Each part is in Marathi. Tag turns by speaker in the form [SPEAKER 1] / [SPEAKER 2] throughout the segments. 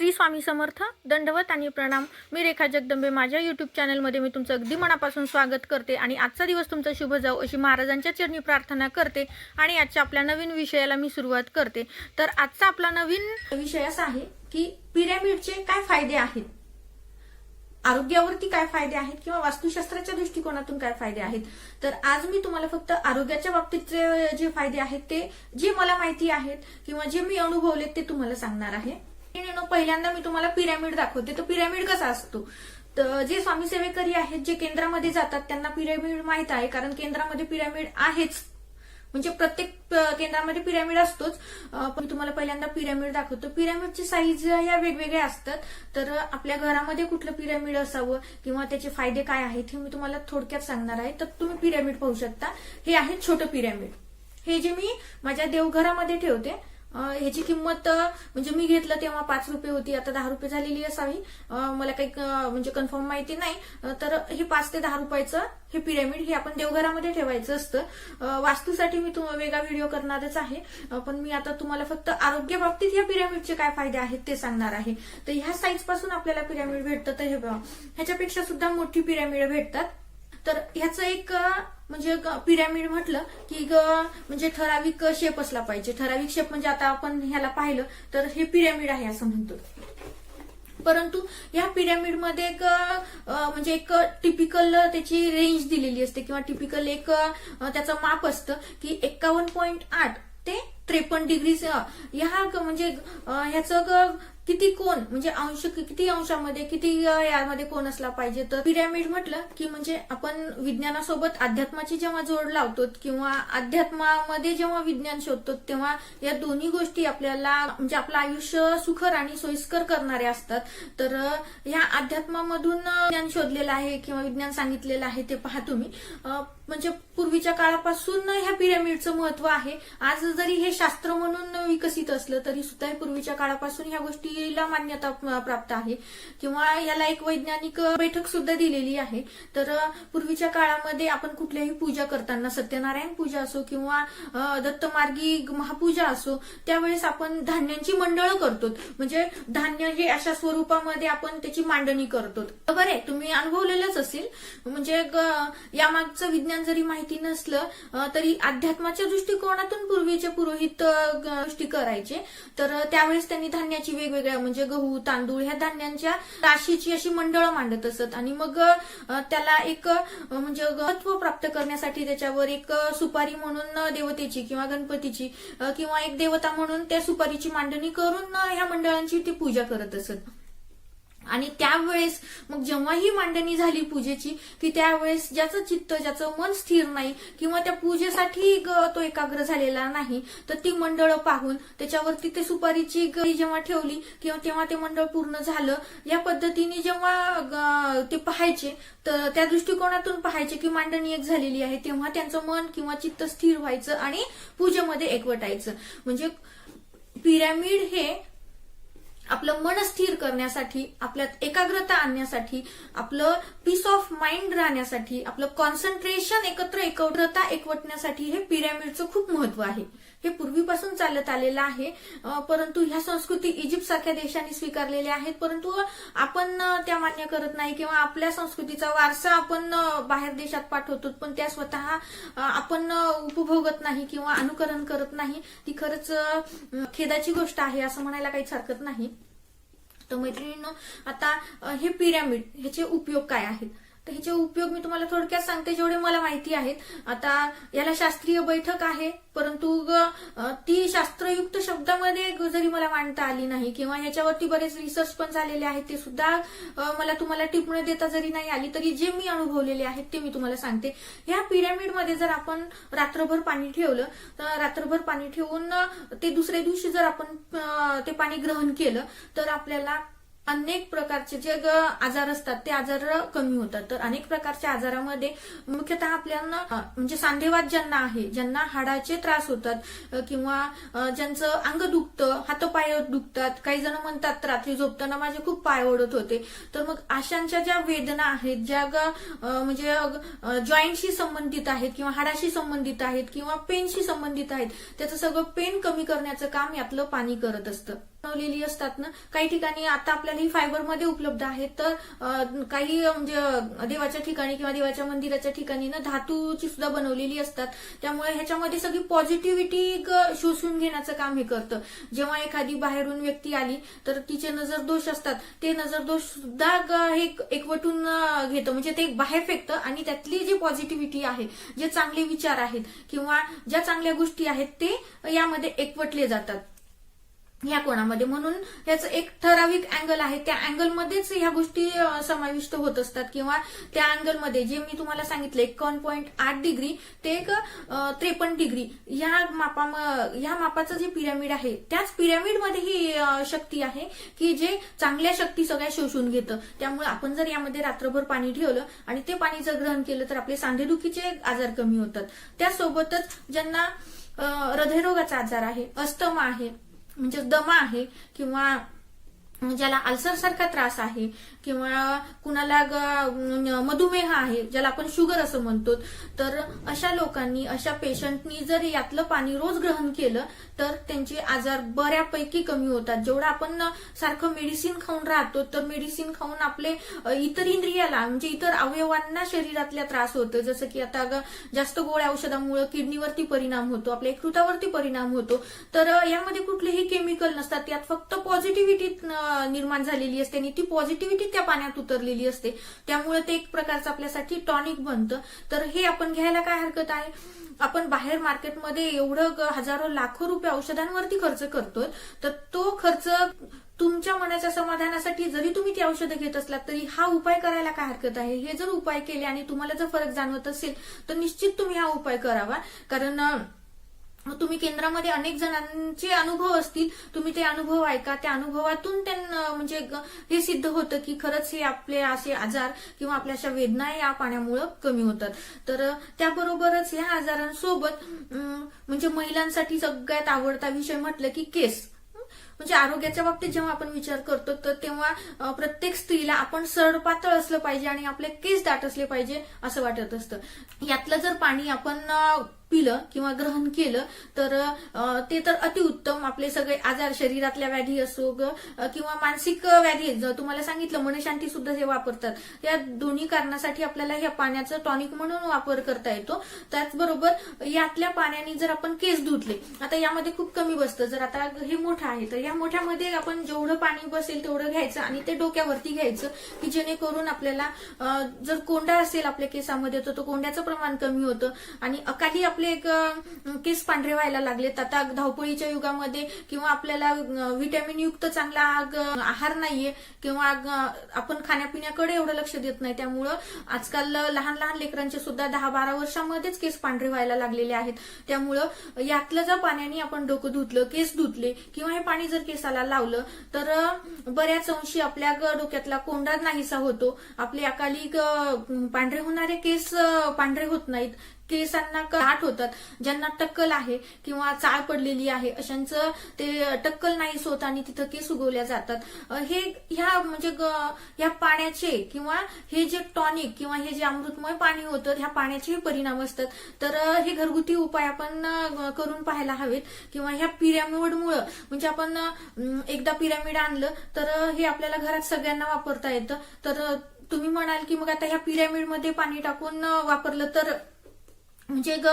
[SPEAKER 1] श्री स्वामी समर्थ दंडवत आणि प्रणाम. मी रेखा जगदंबे. माझ्या यूट्यूब चॅनलमध्ये मी तुमचं अगदी मनापासून स्वागत करते आणि आजचा दिवस तुमचा शुभ जाऊ अशी महाराजांच्या चरणी प्रार्थना करते आणि आजच्या आपल्या नवीन विषयाला मी सुरुवात करते. तर आजचा आपला नवीन विषय असा आहे की पिरॅमिडचे काय फायदे आहेत? आरोग्यावरती काय फायदे आहेत किंवा वास्तुशास्त्राच्या दृष्टिकोनातून काय फायदे आहेत? तर आज मी तुम्हाला फक्त आरोग्याच्या बाबतीतचे जे फायदे आहेत ते जे मला माहिती आहेत किंवा जे मी अनुभवलेत ते तुम्हाला सांगणार आहे. आणि पहिल्यांदा मी तुम्हाला पिरॅमिड दाखवते. तर पिरॅमिड कसा असतो? तर जे स्वामी सेवेकरी आहेत जे केंद्रामध्ये जातात त्यांना पिरॅमिड माहीत आहे कारण केंद्रामध्ये पिरॅमिड आहेच. म्हणजे प्रत्येक केंद्रामध्ये पिरॅमिड असतोच. पण तुम्हाला पहिल्यांदा पिरॅमिड दाखवतो. पिरॅमिडची साईज या वेगवेगळ्या असतात. तर आपल्या घरामध्ये कुठलं पिरॅमिड असावं किंवा त्याचे फायदे काय आहेत हे मी तुम्हाला थोडक्यात सांगणार आहे. तर तुम्ही पिरॅमिड पाहू शकता. हे आहे छोटं पिरॅमिड. हे जे मी माझ्या देवघरामध्ये ठेवते ह्याची किंमत म्हणजे मी घेतलं तेव्हा पाच रुपये होती आता दहा रुपये झालेली असावी. मला काही म्हणजे कन्फर्म माहिती नाही. तर हे पाच ते दहा रुपयाचं हे पिरॅमिड हे आपण देवघरामध्ये ठेवायचं असतं. वास्तूसाठी मी तुम्हाला वेगळा व्हिडिओ करणारच आहे. पण मी आता तुम्हाला फक्त आरोग्य बाबतीत या पिरॅमिडचे काय फायदे आहेत ते सांगणार आहे. तर ह्या साईजपासून आपल्याला पिरॅमिड भेटतं. तर हे ह्याच्यापेक्षा सुद्धा मोठी पिरॅमिड भेटतात. तर ह्याचं एक म्हणजे पिरॅमिड म्हटलं की ग म्हणजे ठराविक शेप असला पाहिजे. ठराविक शेप म्हणजे आता आपण ह्याला पाहिलं तर हे पिरॅमिड आहे असं म्हणतो. परंतु या पिरॅमिडमध्ये एक म्हणजे एक टिपिकल त्याची रेंज दिलेली असते किंवा टिपिकल एक त्याचं माप असतं की एक्कावन्न पॉईंट आठ ते त्रेपन्न डिग्री ह्या म्हणजे ह्याचं ग- किती कोण म्हणजे अंश किती अंशामध्ये किती यामध्ये कोण असला पाहिजे? तर पिरॅमिड म्हटलं की म्हणजे आपण विज्ञानासोबत अध्यात्माची जेव्हा जोड लावतो किंवा अध्यात्मामध्ये जेव्हा विज्ञान शोधतो तेव्हा या दोन्ही गोष्टी आपल्याला म्हणजे आपलं आयुष्य सुखर आणि सोयीस्कर करणाऱ्या असतात. तर ह्या अध्यात्मामधून ज्ञान शोधलेलं आहे किंवा विज्ञान सांगितलेलं आहे ते पहा तुम्ही. म्हणजे पूर्वीच्या काळापासून ह्या पिरॅमिडचं महत्त्व आहे. आज जरी हे शास्त्र म्हणून विकसित असलं तरी सुद्धा पूर्वीच्या काळापासून ह्या गोष्टी गोष्टीला मान्यता प्राप्त आहे. किंवा याला एक वैज्ञानिक बैठक सुद्धा दिलेली आहे. तर पूर्वीच्या काळामध्ये आपण कुठल्याही पूजा करताना सत्यनारायण पूजा असो किंवा दत्तमार्गी महापूजा असो त्यावेळेस आपण धान्यांची मंडळ करतो म्हणजे धान्य हे अशा स्वरूपामध्ये आपण त्याची मांडणी करतो बरोबर आहे? तुम्ही अनुभवलेलंच असेल. म्हणजे यामागचं विज्ञान जरी माहिती नसलं तरी अध्यात्माच्या दृष्टिकोनातून पूर्वीचे पुरोहित गोष्टी करायचे. तर त्यावेळेस त्यांनी धान्याची वेगवेगळ्या म्हणजे गहू तांदूळ ह्या धान्यांच्या राशीची अशी मंडळं मांडत असत. आणि मग त्याला एक म्हणजे महत्त्व प्राप्त करण्यासाठी त्याच्यावर एक सुपारी म्हणून देवतेची किंवा गणपतीची किंवा एक देवता म्हणून त्या सुपारीची मांडणी करून ह्या मंडळांची ती पूजा करत असत. आणि त्यावेळेस मग जेव्हा ही मांडणी झाली पूजेची की त्यावेळेस ज्याचं चित्त ज्याचं मन स्थिर नाही किंवा त्या पूजेसाठी ग- तो एकाग्र झालेला नाही तर ती मंडळ पाहून त्याच्यावरती ते सुपारीची गळी जेव्हा ठेवली किंवा तेव्हा ते मंडळ पूर्ण झालं या पद्धतीने जेव्हा ग- ते पाहायचे तर त्या दृष्टिकोनातून पाहायचे की मांडणी एक झालेली आहे तेव्हा त्यांचं मन किंवा चित्त स्थिर व्हायचं आणि पूजेमध्ये एकवटायचं. म्हणजे पिरॅमिड हे आपलं मन स्थिर करण्यासाठी आपल्यात एकाग्रता आणण्यासाठी आपलं पीस ऑफ माइंड राहण्यासाठी आपलं कॉन्सन्ट्रेशन एकत्र एकत्रता एकवटण्यासाठी हे पिरॅमिडचं खूप महत्त्व आहे. हे पूर्वीपासून चालत आलेलं आहे. परंतु ह्या संस्कृती इजिप्त सारख्या देशांनी स्वीकारलेल्या आहेत. परंतु आपण त्या मान्य करत नाही किंवा आपल्या संस्कृतीचा वारसा आपण बाहेर देशात पाठवतो पण त्या स्वतः आपण उपभोगत नाही किंवा अनुकरण करत नाही. ती खरंच खेदाची गोष्ट आहे असं म्हणायला काहीच हरकत नाही. तर मैत्रिणींनो आता हे पिरॅमिड ह्याचे उपयोग काय आहेत? तर ह्याचे उपयोग मी तुम्हाला थोडक्यात सांगते जेवढे मला माहिती आहेत. आता याला शास्त्रीय बैठक आहे परंतु ग- ती शास्त्रयुक्त शब्दामध्ये जरी मला मांडता आली नाही किंवा ह्याच्यावरती बरेच रिसर्च पण झालेले आहेत ते सुद्धा मला तुम्हाला टिपणे देता जरी नाही आली तरी जे मी अनुभवलेले आहेत ते मी तुम्हाला सांगते. ह्या पिरॅमिडमध्ये जर आपण रात्रभर पाणी ठेवलं तर रात्रभर पाणी ठेवून ते दुसऱ्या दिवशी जर आपण ते पाणी ग्रहण केलं तर आपल्याला अनेक प्रकारचे जे आजार असतात ते आजार कमी होतात. तर अनेक प्रकारच्या आजारामध्ये मुख्यतः आपल्याला म्हणजे सांधेवात ज्यांना आहे ज्यांना हाडाचे त्रास होतात किंवा ज्यांचं अंग दुखतं हातपाय दुखतात काही जण म्हणतात रात्री झोपताना माझे खूप पाय ओढत होते. तर मग अशांच्या ज्या वेदना आहेत ज्या ग म्हणजे जॉईंटशी संबंधित आहेत किंवा हाडाशी संबंधित आहेत किंवा पेनशी संबंधित आहेत त्याचं सगळं पेन कमी करण्याचं काम यातलं पाणी करत असतं. बनवलेली असतात ना काही ठिकाणी आता आपल्याला ही फायबरमध्ये उपलब्ध आहेत. तर काही म्हणजे देवाच्या ठिकाणी किंवा देवाच्या मंदिराच्या ठिकाणी ना धातूची सुद्धा बनवलेली असतात. त्यामुळे ह्याच्यामध्ये सगळी पॉझिटिव्हिटी शोषून घेण्याचं काम हे करतं. जेव्हा एखादी बाहेरून व्यक्ती आली तर तिचे नजर दोष असतात. ते नजर दोष सुद्धा हे एकवटून घेतं. म्हणजे ते बाहेर फेकतं आणि त्यातली जी पॉझिटिव्हिटी आहे जे चांगले विचार आहेत किंवा ज्या चांगल्या गोष्टी आहेत ते यामध्ये एकवटले जातात. ह्या कोणामध्ये? म्हणून याचं एक ठराविक अँगल आहे. त्या अँगलमध्येच ह्या गोष्टी समाविष्ट होत असतात. किंवा त्या अँगलमध्ये जे मी तुम्हाला सांगितलं एकावन्न पॉईंट आठ डिग्री ते एक त्रेपन्न डिग्री ह्या मापा ह्या मापाचं जे पिरामिड आहे त्याच पिरामिडमध्ये ही शक्ती आहे की जे चांगल्या शक्ती सगळ्या शोषून घेतं. त्यामुळे आपण जर यामध्ये रात्रभर पाणी ठेवलं आणि ते पाणी जर ग्रहण केलं तर आपले सांधेदुखीचे आजार कमी होतात. त्यासोबतच ज्यांना हृदयरोगाचा आजार आहे अस्थमा आहे म्हणजे दमा आहे किंवा म्हणजे ज्याला अल्सर सारखा त्रास आहे किंवा कुणाला ग- मधुमेह आहे ज्याला आपण शुगर असं म्हणतो तर अशा लोकांनी अशा पेशंटनी जर यातलं पाणी रोज ग्रहण केलं तर त्यांचे आजार बऱ्यापैकी कमी होतात. जेवढं आपण सारखं मेडिसिन खाऊन राहतो तर मेडिसिन खाऊन आपले इतर इंद्रियाला म्हणजे इतर अवयवांना शरीरातल्या त्रास होतो जसं की आता जास्त गोळ्या औषधामुळे किडनीवरती परिणाम होतो आपल्या यकृतावरती परिणाम होतो. तर यामध्ये कुठलेही केमिकल नसतात. यात फक्त पॉझिटिव्हिटी निर्माण झालेली असते आणि ती पॉझिटिव्हिटी त्या पाण्यात उतरलेली असते. त्यामुळे ते एक प्रकारचं आपल्यासाठी टॉनिक बनतं. तर हे आपण घ्यायला काय हरकत आहे? आपण बाहेर मार्केटमध्ये एवढं हजारो लाखो रुपये औषधांवरती खर्च करतोय तर तो खर्च तुमच्या मनाच्या समाधानासाठी जरी तुम्ही ती औषधं घेत असलात तरी हा उपाय करायला काय हरकत आहे? हे जर उपाय केले आणि तुम्हाला जर फरक जाणवत असेल तर निश्चित तुम्ही हा उपाय करावा. कारण तुम्ही केंद्रामध्ये अनेक जणांचे अनुभव असतील. तुम्ही ते अनुभव ऐका. त्या अनुभवातून त्यांना म्हणजे हे सिद्ध होतं की खरंच हे आपले असे आजार किंवा आपल्या अशा वेदना या पाण्यामुळं कमी होतात. तर त्याबरोबरच ह्या आजारांसोबत म्हणजे महिलांसाठी सगळ्यात आवडता विषय म्हटलं की केस. म्हणजे आरोग्याच्या बाबतीत जेव्हा आपण विचार करतो तर तेव्हा प्रत्येक स्त्रीला आपण सरपातळ असलं पाहिजे आणि आपले केस दाट असले पाहिजे असं वाटत असतं. यातलं जर पाणी आपण पिलं किंवा ग्रहण केलं तर ते तर अतिउत्तम आपले सगळे आजार शरीरातल्या व्याधी असो ग किंवा मानसिक व्याधी जर तुम्हाला सांगितलं मनशांती सुद्धा हे वापरतात. या दोन्ही कारणासाठी आपल्याला ह्या पाण्याचं टॉनिक म्हणून वापर करता येतो. त्याचबरोबर यातल्या पाण्याने जर आपण केस धुतले आता यामध्ये खूप कमी बसतं. जर आता हे मोठं आहे तर या मोठ्यामध्ये आपण जेवढं पाणी बसेल तेवढं घ्यायचं आणि ते डोक्यावरती घ्यायचं की जेणेकरून आपल्याला जर कोंडा असेल आपल्या केसामध्ये तर तो कोंड्याचं प्रमाण कमी होतं आणि अकाली आपले एक केस पांढरे व्हायला लागलेत. आता धावपळीच्या युगामध्ये किंवा आपल्याला व्हिटॅमिन युक्त चांगला आहार नाहीये किंवा आपण खाण्यापिण्याकडे एवढं लक्ष देत नाही. त्यामुळं आजकाल लहान लहान लेकरांचे सुद्धा दहा बारा वर्षामध्येच केस पांढरे व्हायला लागलेले आहेत. त्यामुळं यातलं जर पाण्याने आपण डोकं धुतलं केस धुतले किंवा हे पाणी जर केसाला लावलं तर बऱ्याच अंशी आपल्या डोक्यातला कोंडा नाहीसा होतो. आपले अकाली पांढरे होणारे केस पांढरे होत नाहीत. केसांना दाट होतात. ज्यांना टक्कल आहे किंवा चाळ पडलेली आहे अशांचं ते टक्कल नाही होत आणि तिथं केस उगवल्या जातात. हे ह्या म्हणजे ग- ह्या पाण्याचे किंवा हे जे टॉनिक किंवा हे जे अमृतमय पाणी होतं ह्या पाण्याचे परिणाम असतात. तर हे घरगुती उपाय आपण करून पाहायला हवेत. किंवा ह्या पिरॅमिडमुळं म्हणजे आपण एकदा पिरॅमिड आणलं तर हे आपल्याला घरात सगळ्यांना वापरता येतं. तर तुम्ही म्हणाल की मग आता ह्या पिरॅमिडमध्ये पाणी टाकून वापरलं तर म्हणजे ग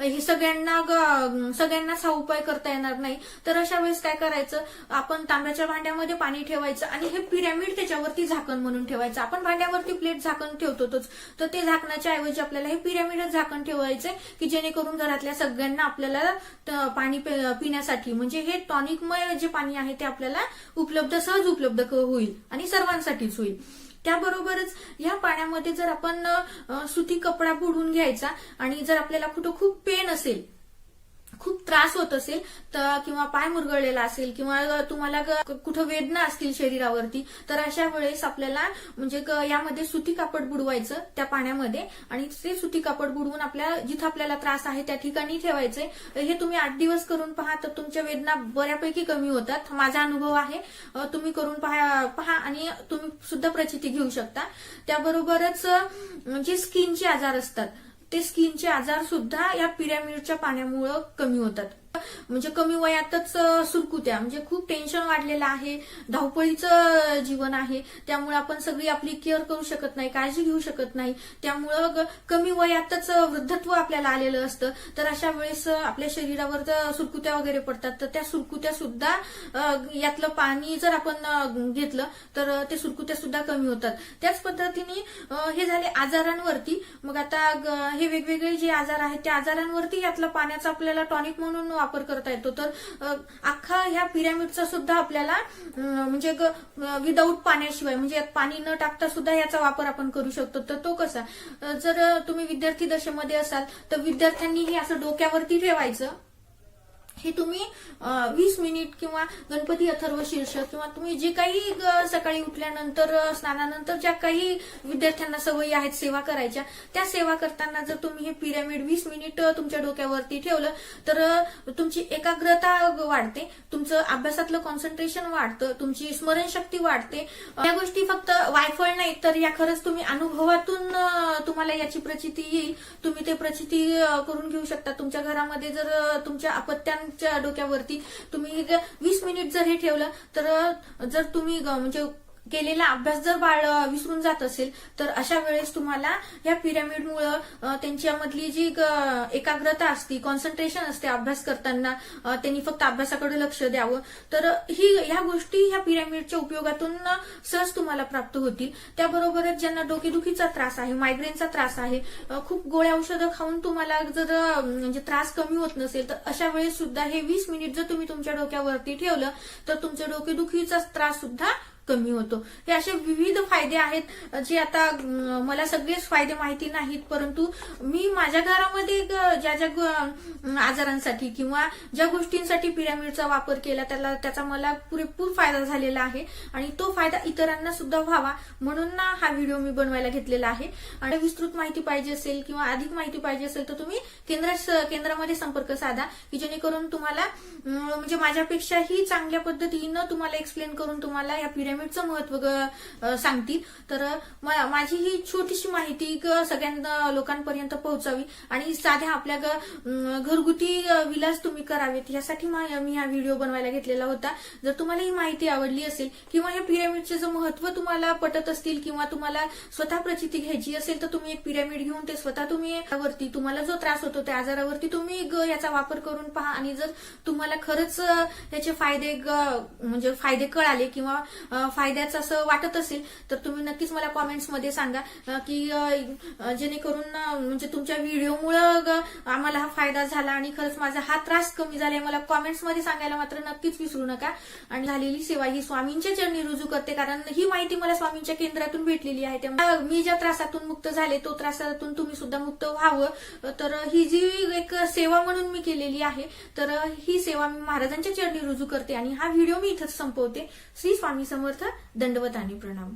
[SPEAKER 1] हे सगळ्यांना ग सगळ्यांनाच हा उपाय करता येणार नाही. तर अशा वेळेस काय करायचं? आपण तांब्याच्या भांड्यामध्ये पाणी ठेवायचं आणि हे पिरॅमिड त्याच्यावरती झाकण म्हणून ठेवायचं. आपण भांड्यावरती प्लेट झाकण ठेवतोच तर ते झाकणाच्या ऐवजी आपल्याला हे पिरॅमिडच झाकण ठेवायचंय की जेणेकरून घरातल्या सगळ्यांना आपल्याला पाणी पिण्यासाठी म्हणजे हे टॉनिकमय जे पाणी आहे ते आपल्याला उपलब्ध सहज उपलब्ध होईल आणि सर्वांसाठीच होईल. त्याबरोबरच ह्या पाण्यामध्ये जर आपण सुती कपडा बुडून घ्यायचा आणि जर आपल्याला कुठं खूप पेन असेल खूप त्रास होत असेल तर किंवा पाय मुरगळलेला असेल किंवा तुम्हाला कुठं वेदना असतील शरीरावरती तर अशा वेळेस आपल्याला म्हणजे यामध्ये सुती कापड बुडवायचं त्या पाण्यामध्ये आणि ते सुती कापड बुडवून आपल्या जिथं आपल्याला त्रास आहे त्या ठिकाणी ठेवायचे हे तुम्ही आठ दिवस करून पहा तर तुमच्या वेदना बऱ्यापैकी कमी होतात. माझा अनुभव आहे तुम्ही करून पहा पहा आणि तुम्ही सुद्धा प्रचिती घेऊ शकता. त्याबरोबरच जे स्किनचे आजार असतात ते स्किनचे आजार सुद्धा या पिरॅमिडच्या पाण्यामुळं कमी होतात. म्हणजे कमी वयातच सुरकुत्या. म्हणजे खूप टेन्शन वाढलेलं आहे. धावपळीचं जीवन आहे. त्यामुळे आपण सगळी आपली केअर करू शकत नाही काळजी घेऊ शकत नाही. त्यामुळं कमी वयातच वृद्धत्व आपल्याला आलेलं असतं. तर अशा वेळेस आपल्या शरीरावर जर सुरकुत्या वगैरे पडतात तर त्या सुरकुत्या सुद्धा यातलं पाणी जर आपण घेतलं तर ते सुरकुत्या सुद्धा कमी होतात. त्याच पद्धतीने हे झाले आजारांवरती. मग आता हे वेगवेगळे जे आजार आहेत त्या आजारांवरती यातलं पाण्याचा आपल्याला टॉनिक म्हणून वापर करता येतो. तर अख्खा ह्या पिरॅमिडचा सुद्धा आपल्याला म्हणजे विदाऊट पाण्याशिवाय म्हणजे यात पाणी न टाकता सुद्धा याचा वापर आपण करू शकतो. तर तो कसा? जर तुम्ही विद्यार्थी दशेमध्ये असाल तर विद्यार्थ्यांनी हे असं डोक्यावरती ठेवायचं. हे तुम्ही वीस मिनिट किंवा गणपती अथर्व शीर्ष किंवा तुम्ही जे काही सकाळी उठल्यानंतर स्नानानंतर ज्या काही विद्यार्थ्यांना सवयी आहेत सेवा करायच्या त्या सेवा करताना जर तुम्ही हे पिरॅमिड वीस मिनिट तुमच्या डोक्यावरती ठेवलं तर तुमची एकाग्रता वाढते तुमचं अभ्यासातलं कॉन्सन्ट्रेशन वाढतं तुमची स्मरणशक्ती वाढते. या गोष्टी फक्त वायफळ नाही तर या खरंच तुम्ही अनुभवातून तुम्हाला याची प्रचिती येईल. तुम्ही ते प्रचिती करून घेऊ शकता. तुमच्या घरामध्ये जर तुमच्या अपत्या अपत्यांच्या डोक्यावरती तुम्ही वीस मिनिट जर हे ठेवलं तर जर तुम्ही म्हणजे केलेला अभ्यास जर बाळ विसरून जात असेल तर अशा वेळेस तुम्हाला या पिरॅमिडमुळं त्यांच्यामधली जी एकाग्रता असते कॉन्सन्ट्रेशन असते अभ्यास करताना त्यांनी फक्त अभ्यासाकडे लक्ष द्यावं. तर ही ह्या गोष्टी ह्या पिरॅमिडच्या उपयोगातून सहज तुम्हाला प्राप्त होतील. त्याबरोबरच ज्यांना डोकेदुखीचा त्रास आहे मायग्रेनचा त्रास आहे खूप गोळ्या औषधं खाऊन तुम्हाला जर म्हणजे त्रास कमी होत नसेल तर अशा वेळेस सुद्धा हे वीस मिनिट जर तुम्ही तुमच्या डोक्यावरती ठेवलं तर तुमच्या डोकेदुखीचा त्रास सुद्धा कमी होतो. हे असे विविध फायदे आहेत जे आता मला सगळेच फायदे माहिती नाहीत परंतु मी माझ्या घरामध्ये ज्या ज्या ग- आजारांसाठी किंवा ज्या गोष्टींसाठी पिरॅमिडचा वापर केला त्याला त्याचा मला पुरेपूर फायदा झालेला आहे आणि तो फायदा इतरांना सुद्धा व्हावा म्हणून ना हा व्हिडिओ मी बनवायला घेतलेला आहे. आणि विस्तृत माहिती पाहिजे असेल किंवा अधिक माहिती पाहिजे असेल तर तुम्ही केंद्र केंद्रामध्ये संपर्क साधा की जेणेकरून तुम्हाला म्हणजे माझ्यापेक्षाही चांगल्या पद्धतीनं तुम्हाला एक्सप्लेन करून तुम्हाला या पिरॅमिडचं महत्त्व सांगतील. तर माझी ही छोटीशी माहिती सगळ्यांना लोकांपर्यंत पोहोचावी. आणि साध्या आपल्या घरगुती विलास तुम्ही करावेत. यासाठी मा- मी हा व्हिडिओ बनवायला घेतलेला होता. जर तुम्हाला ही माहिती आवडली असेल किंवा या पिरॅमिडचे जर महत्त्व तुम्हाला पटत असतील किंवा तुम्हाला स्वतः प्रचिती घ्यायची असेल तर तुम्ही एक पिरॅमिड घेऊन ते स्वतः तुम्ही वरती तुम्हाला जो त्रास होतो त्या आजारावरती तुम्ही याचा वापर करून पहा. आणि जर तुम्हाला खरंच याचे फायदे म्हणजे फायदे कळाले किंवा फायद्याचं असं वाटत असेल तर तुम्ही नक्कीच मला कॉमेंट्समध्ये सांगा की जेणेकरून म्हणजे तुमच्या व्हिडिओमुळं आम्हाला हा फायदा झाला आणि खरंच माझा हा त्रास कमी झालाय मला कॉमेंट्समध्ये सांगायला मात्र नक्कीच विसरू नका. आणि झालेली सेवा ही स्वामींच्या चरणी रुजू करते कारण ही माहिती मला स्वामींच्या केंद्रातून भेटलेली आहे. त्यामुळे मी ज्या त्रासातून मुक्त झाले तो त्रासातून तुम्ही सुद्धा मुक्त व्हावं. तर ही जी एक सेवा म्हणून मी केलेली आहे तर ही सेवा मी महाराजांच्या चरणी रुजू करते आणि हा व्हिडिओ मी इथंच संपवते. श्री स्वामी समर्थ. दंडवत आणि प्रणाम.